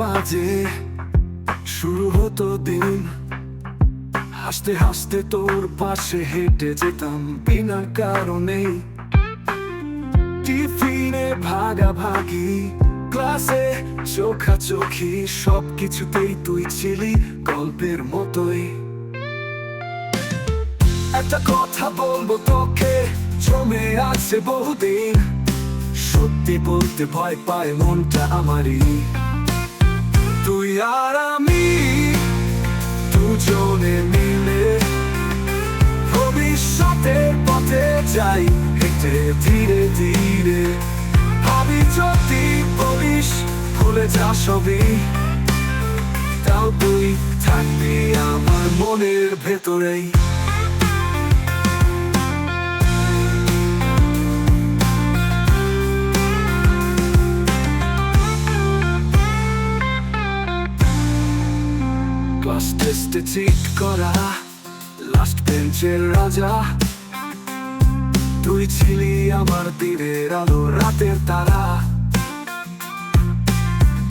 বাজে, শুরু হতো দিন। হাসতে হাসতে তোর পাশে হেঁটে যেতাম, বিনা কারণে টিফিনে ভাগাভাগি, ক্লাসে চোখাচোখি সব কিছুতেই তুই ছিলি গল্পের মতোই। একটা কথা বলব তোকে, জমে আছে বহুদিন। সত্যি বলতে ভয় পায় মনটা আমারই। যাই, হেঁটে ধীরে ধীরে। ভাবি যদি বলিস, ভুলে যা সবই। তাও তুই থাকবি আমার মনের ভেতরেই। ক্লাস টেস্টে করা লাস্ট বেঞ্চের রাজা। তুই ছিলি আমার দিনের আলো রাতের তারা।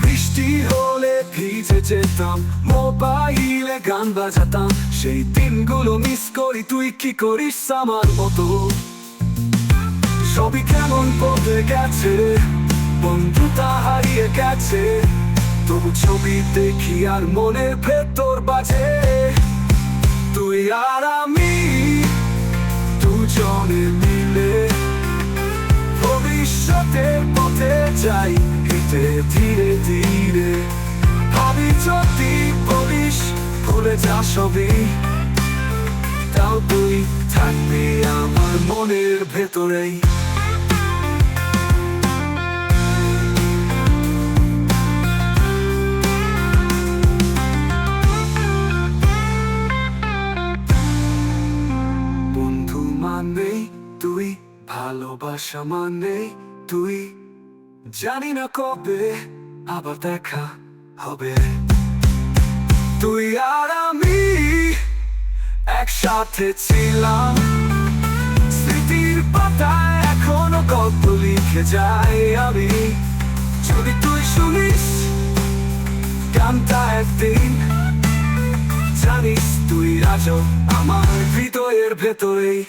বৃষ্টি হলে ভিজে যেতাম, মোবাইলে গান বাজাতাম। সেই দিনগুলো মিস করি, তুই কি করিস আমার মতো? সবই কেমন বদলে গেছে বন্ধুতা হারিয়ে গেছে। তবু ছবি দেখি আর মনের ভেতর বাজে। তুই আর যাই হেঁটে ধীরে ধীরে। ভাবি যদি বলিস, ভুলে যা সবই। তাও তুই থাকবি আমার মনের ভেতরেই। বন্ধু মানে তুই, ভালোবাসা মানে তুই। জানি না কবে, আবার দেখা হবে। তুই আর আমি একসাথে ছিলাম। স্মৃতির পাতায় এখনও গল্প লিখে যাই আমি। যদি তুই শুনিস গানটা একদিন, জানিস তুই আজও আমার হৃদয়ের ভেতরেই।